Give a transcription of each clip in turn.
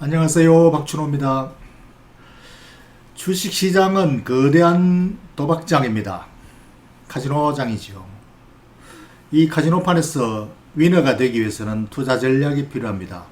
안녕하세요. 박준호입니다. 주식시장은 거대한 도박장입니다. 카지노장이지요. 이 카지노판에서 위너가 되기 위해서는 투자 전략이 필요합니다.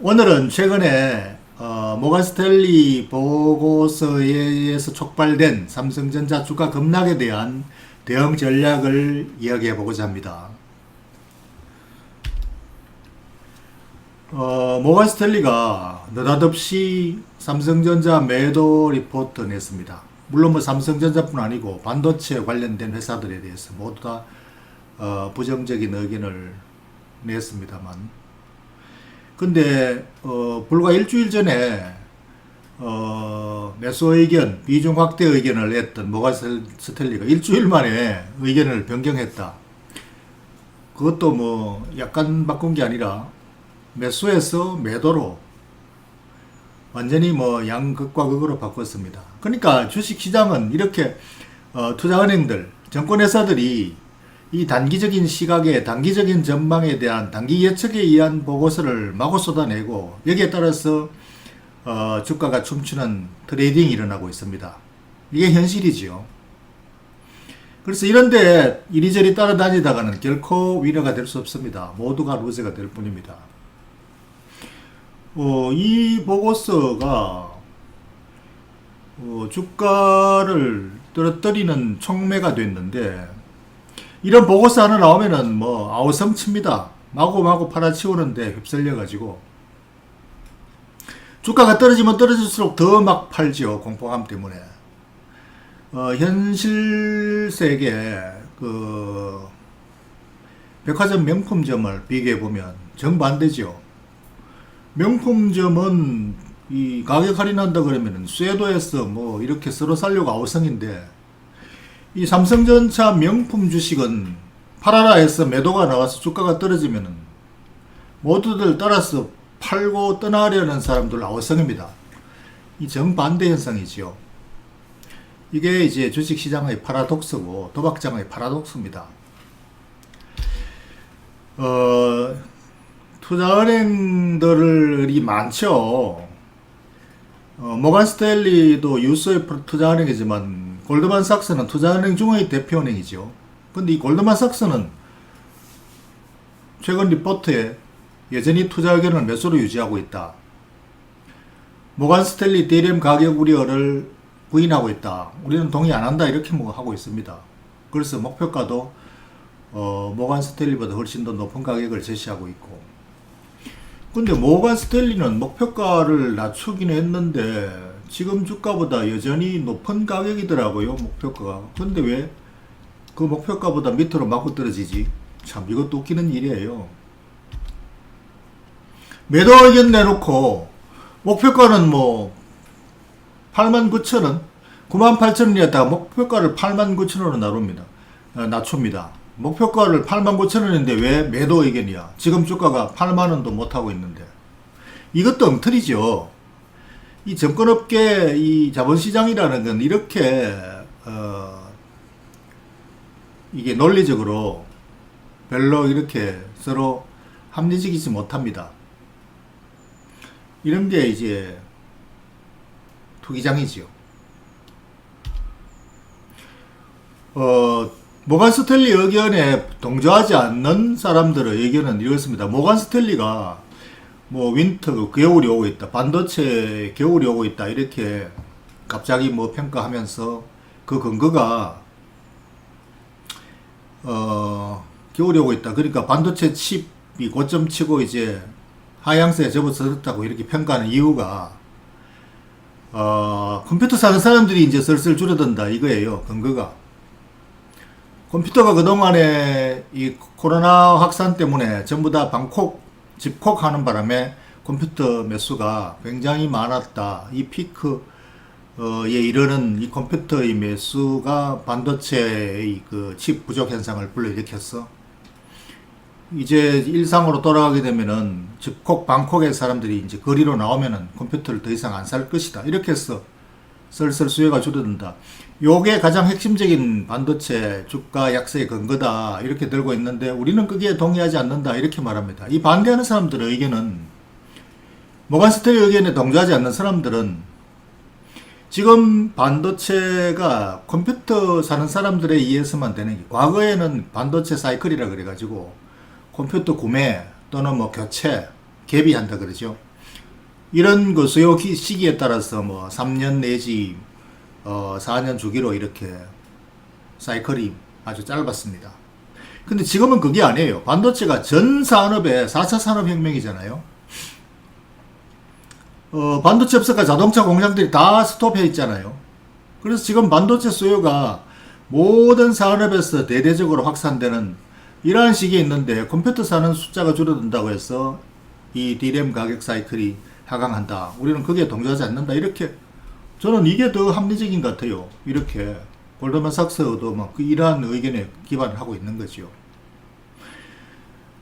오늘은 최근에 어, 모간 스탠리 보고서에 의해서 촉발된 삼성전자 주가 급락에 대한 대응 전략을 이야기해 보고자 합니다. 어, 모간 스탠리가 느닷없이 삼성전자 매도 리포트 냈습니다. 물론 뭐 삼성전자뿐 아니고 반도체 관련된 회사들에 대해서 모두 다 어, 부정적인 의견을 냈습니다만. 근데 어, 불과 일주일 전에 어, 매수 의견, 비중 확대 의견을 냈던 모간 스탠리가 일주일 만에 의견을 변경했다. 그것도 뭐 약간 바꾼 게 아니라 매수에서 매도로 완전히 뭐 양극과 극으로 바꿨습니다. 그러니까 주식 시장은 이렇게 어, 투자은행들, 정권회사들이 이 단기적인 시각에 단기적인 전망에 대한 단기 예측에 의한 보고서를 마구 쏟아내고 여기에 따라서 어, 주가가 춤추는 트레이딩이 일어나고 있습니다. 이게 현실이지요. 그래서 이런데 이리저리 따라다니다가는 결코 위너가 될 수 없습니다. 모두가 루저가 될 뿐입니다. 어, 이 보고서가 어, 주가를 떨어뜨리는 촉매가 됐는데 이런 보고서 하나 나오면은 뭐 아우성칩니다. 마구마구 팔아치우는데 휩쓸려 가지고 주가가 떨어지면 떨어질수록 더 막 팔지요 공포감 때문에 어, 현실 세계 그 백화점 명품점을 비교해 보면 정반대죠. 명품점은 이 가격 할인한다 그러면은 쇠도에서 뭐 이렇게 서로 살려고 아우성인데 이 삼성전자 명품 주식은 해서 매도가 나와서 주가가 떨어지면은 모두들 따라서 팔고 떠나려는 사람들 아우성입니다. 이 정반대 현상이지요. 이게 이제 주식시장의 파라독스고 도박장의 파라독스입니다. 어, 투자은행들이 많죠. 어, 모간 스탠리도 유수의 투자은행이지만 골드만삭스는 투자은행 중의 대표은행이죠. 근데 이 골드만삭스는 최근 리포트에 여전히 투자 의견을 매수로 유지하고 있다. 모간 스탠리 DRM 가격 우려를 부인하고 있다. 우리는 동의 안 한다. 이렇게 뭐 하고 있습니다. 그래서 목표가도 어, 모간 스탠리보다 훨씬 더 높은 가격을 제시하고 있고. 근데 모간 스탠리는 목표가를 낮추긴 했는데 지금 주가보다 여전히 높은 가격이더라고요. 목표가가. 근데 왜 그 목표가보다 밑으로 맞고 떨어지지? 참 이것도 웃기는 일이에요. 매도 의견 내놓고 목표가는 뭐 89,000원, 98,000원이었다가 목표가를 89,000원으로 나눕니다. 어, 낮춥니다. 목표가를 89,000원인데 왜 매도 의견이야? 지금 주가가 8만 원도 못하고 있는데. 이것도 엉터리죠. 이 정권업계 이 자본시장이라는 건 이렇게, 어, 이게 논리적으로 별로 이렇게 서로 합리적이지 못합니다. 이런 게 이제 투기장이지요. 어, 모간 스탠리 의견에 동조하지 않는 사람들의 의견은 이렇습니다. 모간 스탠리가 뭐 윈터 겨울이 오고 있다, 반도체 겨울이 오고 있다 이렇게 갑자기 뭐 평가하면서 그 근거가 어 겨울이 오고 있다. 그러니까 반도체 칩이 고점 치고 이제 하향세에 접어들었다고 이렇게 평가하는 이유가 어 컴퓨터 사는 사람들이 이제 슬슬 줄어든다 이거예요. 근거가. 컴퓨터가 그동안에 이 코로나 확산 때문에 전부 다 방콕, 집콕 하는 바람에 컴퓨터 매수가 굉장히 많았다. 이 피크에 이르는 이 컴퓨터의 매수가 반도체의 그 칩 부족 현상을 불러일으켰어. 이제 일상으로 돌아가게 되면은 집콕, 방콕의 사람들이 이제 거리로 나오면은 컴퓨터를 더 이상 안 살 것이다. 이렇게 해서 슬슬 수요가 줄어든다. 요게 가장 핵심적인 반도체 주가 약세의 근거다. 이렇게 들고 있는데 우리는 거기에 동의하지 않는다. 이렇게 말합니다. 이 반대하는 사람들의 의견은 모간스텔 의견에 동조하지 않는 사람들은 지금 반도체가 컴퓨터 사는 사람들에 의해서만 되는 게 과거에는 반도체 사이클이라 그래가지고 컴퓨터 구매 또는 뭐 교체 개비한다 그러죠. 이런 그 수요 기- 시기에 따라서 뭐 3년 내지 어 4년 주기로 이렇게 사이클이 아주 짧았습니다. 근데 지금은 그게 아니에요. 반도체가 전 산업의 4차 산업혁명이잖아요. 어, 반도체 업체가 자동차 공장들이 다 스톱해 있잖아요. 그래서 지금 반도체 수요가 모든 산업에서 대대적으로 확산되는 이러한 시기에 있는데 컴퓨터 사는 숫자가 줄어든다고 해서 이 D램 가격 사이클이 하강한다. 우리는 거기에 동조하지 않는다. 이렇게 저는 이게 더 합리적인 것 같아요. 이렇게 골드만 삭스도 막그 이러한 의견에 기반을 하고 있는 거죠.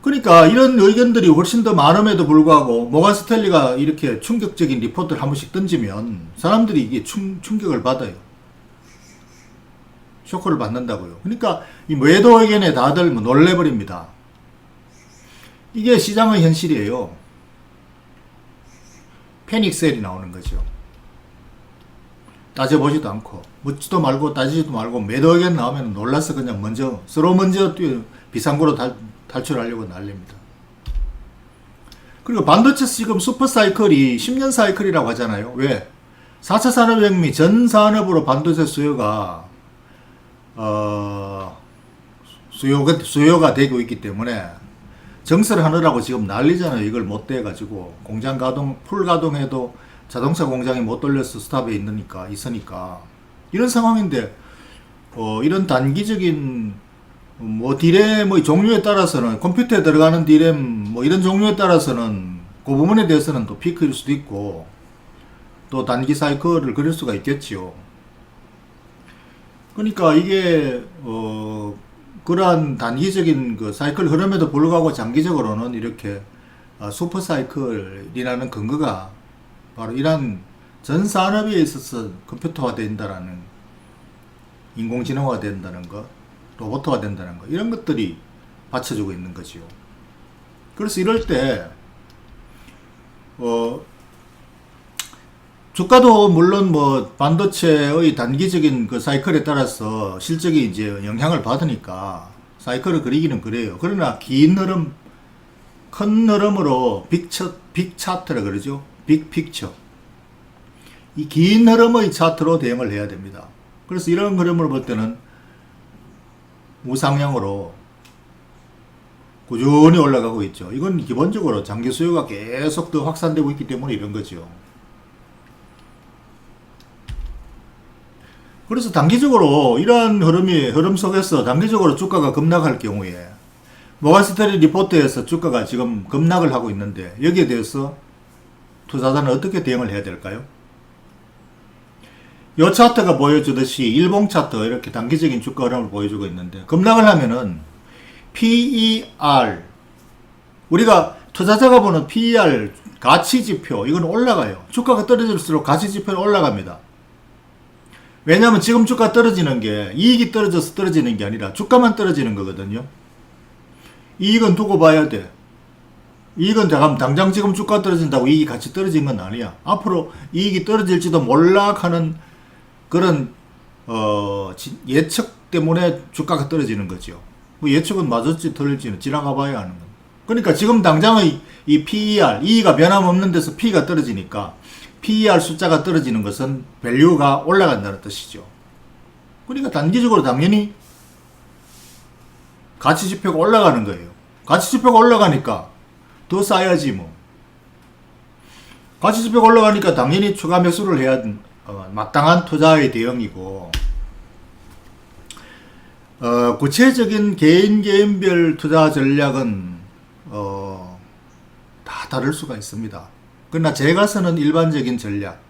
그러니까 이런 의견들이 훨씬 더 많음에도 불구하고 모간 스텔리가 이렇게 충격적인 리포트를 한 번씩 던지면 사람들이 이게 충, 충격을 받아요. 쇼크를 받는다고요. 그러니까 이 매도 의견에 다들 뭐 놀래버립니다. 이게 시장의 현실이에요. 패닉셀이 나오는 거죠. 따져보지도 않고 묻지도 말고 따지지도 말고 매도 의견 나오면 놀라서 그냥 먼저 서로 먼저 뛰어 비상구로 달, 탈출하려고 난립니다. 그리고 반도체 지금 슈퍼 사이클이 10년 사이클이라고 하잖아요. 왜? 4차 산업혁명 전 산업으로 반도체 수요가 어, 수요가 수요가 되고 있기 때문에 정설을 하느라고 지금 난리잖아요. 이걸 못 떼가지고 공장 가동 풀 가동해도 자동차 공장이 못 돌려서 스탑에 있으니까 있으니까 이런 상황인데 어, 이런 단기적인 뭐 디램의 종류에 따라서는 컴퓨터에 들어가는 디램 뭐 이런 종류에 따라서는 그 부분에 대해서는 또 피크일 수도 있고 또 단기 사이클을 그릴 수가 있겠지요. 그러니까 이게 어 그러한 단기적인 그 사이클 흐름에도 불구하고 장기적으로는 이렇게 아, 슈퍼 사이클이라는 근거가 바로 이러한 전 산업에 있어서 컴퓨터화 된다라는 인공지능화 된다는 것, 로봇화가 된다는 것 이런 것들이 받쳐주고 있는 거지요. 그래서 이럴 때 어, 주가도 물론 뭐 반도체의 단기적인 그 사이클에 따라서 실적이 이제 영향을 받으니까 사이클을 그리기는 그래요. 그러나 긴 흐름, 큰 흐름으로 빅 차, 빅 차트라 그러죠. 빅 픽처. 이 긴 흐름의 차트로 대응을 해야 됩니다. 그래서 이런 흐름을 볼 때는 우상향으로 꾸준히 올라가고 있죠. 이건 기본적으로 장기 수요가 계속 더 확산되고 있기 때문에 이런 거죠. 그래서 단기적으로 이러한 흐름이 흐름 속에서 단기적으로 주가가 급락할 경우에 모가스테리 리포트에서 주가가 지금 급락을 하고 있는데 여기에 대해서 투자자는 어떻게 대응을 해야 될까요? 이 차트가 보여주듯이 일봉 차트 이렇게 단기적인 주가 흐름을 보여주고 있는데 급락을 하면은 PER 우리가 투자자가 보는 PER 가치 지표 이건 올라가요. 주가가 떨어질수록 가치 지표는 올라갑니다. 왜냐하면 지금 주가 떨어지는 게 이익이 떨어져서 떨어지는 게 아니라 주가만 떨어지는 거거든요. 이익은 두고 봐야 돼. 이익은 잠깐 당장 지금 주가 떨어진다고 이익이 같이 떨어진 건 아니야. 앞으로 이익이 떨어질지도 몰라 하는 그런 어, 지- 예측 때문에 주가가 떨어지는 거죠. 뭐 예측은 맞을지 틀릴지는 지나가 봐야 하는 거. 그러니까 지금 당장의 이 PER, E가 변함없는 데서 P가 떨어지니까 PER 숫자가 떨어지는 것은 밸류가 올라간다는 뜻이죠. 그러니까 단기적으로 당연히 가치 지표가 올라가는 거예요. 가치 지표가 올라가니까 더 쌓여야지 뭐. 가치 지표가 올라가니까 당연히 추가 매수를 해야 어, 마땅한 투자의 대응이고 어, 구체적인 개인 개인별 투자 전략은 어, 다 다를 수가 있습니다. 그러나 제가 쓰는 일반적인 전략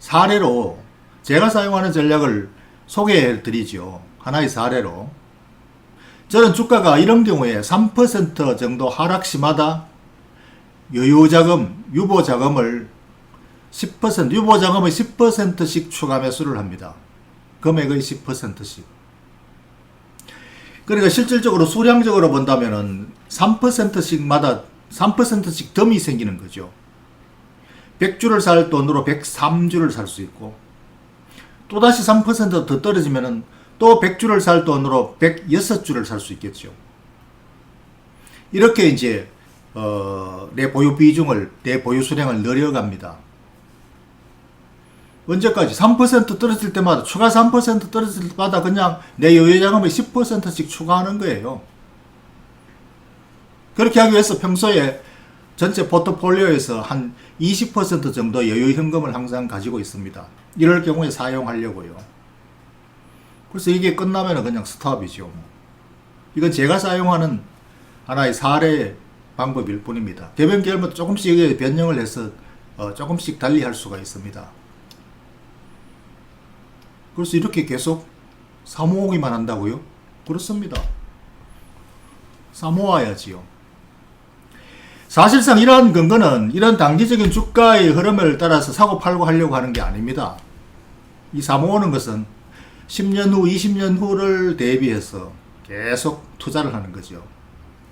사례로 제가 사용하는 전략을 소개해 드리죠. 하나의 사례로 저는 주가가 이런 경우에 3% 정도 하락 시마다 여유 자금, 유보 자금을 10% 유보 자금의 10%씩 추가 매수를 합니다. 금액의 10%씩. 그러니까 실질적으로 수량적으로 본다면은 3%씩마다 3%씩 덤이 생기는 거죠. 100주를 살 돈으로 103주를 살 수 있고 또다시 3%더 떨어지면은 또 100주를 살 돈으로 106주를 살 수 있겠죠. 이렇게 이제 어, 내 보유 비중을 내 보유 수량을 늘려갑니다. 언제까지 3% 떨어질 때마다 추가 3% 떨어질 때마다 그냥 내 여유 자금을 10%씩 추가하는 거예요. 그렇게 하기 위해서 평소에 전체 포트폴리오에서 한 20% 정도 여유 현금을 항상 가지고 있습니다. 이럴 경우에 사용하려고요. 그래서 이게 끝나면 그냥 스탑이죠. 이건 제가 사용하는 하나의 사례 방법일 뿐입니다. 개변 계열마다 조금씩 변형을 해서 어, 조금씩 달리 할 수가 있습니다. 그래서 이렇게 계속 사모으기만 한다고요? 그렇습니다. 사모아야지요. 사실상 이러한 근거는 이런 단기적인 주가의 흐름을 따라서 사고 팔고 하려고 하는 게 아닙니다. 이 사모으는 것은 10년 후, 20년 후를 대비해서 계속 투자를 하는 거죠.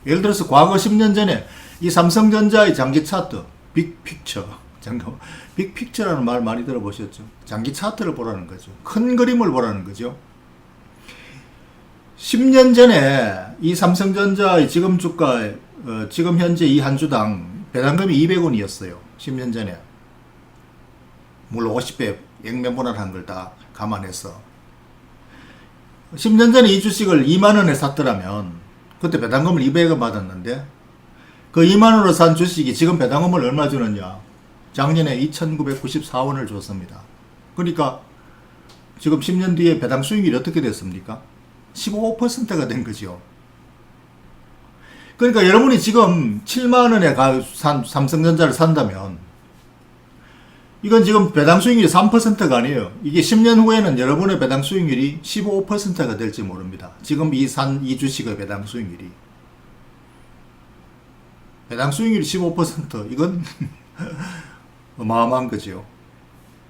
예를 들어서 과거 10년 전에 이 삼성전자의 장기 차트, 빅픽처, 빅픽처라는 말 많이 들어보셨죠? 장기 차트를 보라는 거죠. 큰 그림을 보라는 거죠. 10년 전에 이 삼성전자의 지금 주가, 어, 지금 현재 이 한 주당 배당금이 200원이었어요. 10년 전에. 물론 50배 액면분할한 걸 다 감안해서. 10년 전에 이 주식을 2만원에 샀더라면, 그때 배당금을 200원 받았는데, 그 2만원으로 산 주식이 지금 배당금을 얼마 주느냐? 작년에 2,994원을 줬습니다. 그러니까, 지금 10년 뒤에 배당 수익률이 어떻게 됐습니까? 15%가 된 거죠. 그러니까 여러분이 지금 7만 원에 가 산, 삼성전자를 산다면 이건 지금 배당 수익률이 3%가 아니에요. 이게 10년 후에는 여러분의 배당 수익률이 15%가 될지 모릅니다. 지금 이 산 이 주식의 배당 수익률이 배당 수익률이 15% 이건 어마어마한 거죠.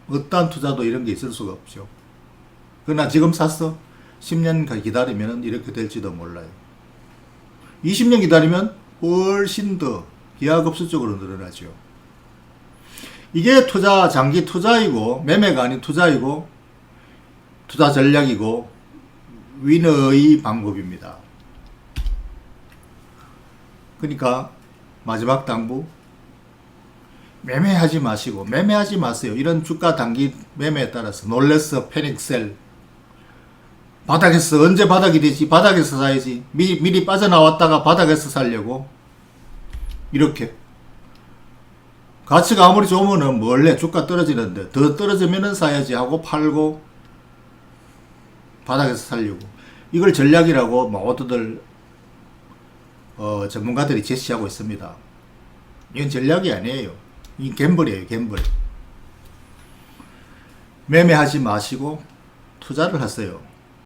어떠한 투자도 이런 게 있을 수가 없죠. 그러나 지금 샀어? 10년 기다리면 이렇게 될지도 몰라요. 20년 기다리면 훨씬 더 기하급수적으로 늘어나죠. 이게 투자, 장기 투자이고, 매매가 아닌 투자이고, 투자 전략이고, 위너의 방법입니다. 그러니까, 마지막 당부, 매매하지 마시고, 매매하지 마세요. 이런 주가 단기 매매에 따라서 놀래서 패닉셀, 바닥에서 언제 바닥이 되지? 바닥에서 사야지. 미리, 미리 빠져나왔다가 바닥에서 살려고. 이렇게. 가치가 아무리 좋으면은 원래 주가 떨어지는데 더 떨어지면은 사야지 하고 팔고 바닥에서 살려고. 이걸 전략이라고 모두들 어, 전문가들이 제시하고 있습니다. 이건 전략이 아니에요. 이 갬블이에요, 갬블. 매매하지 마시고 투자를 하세요.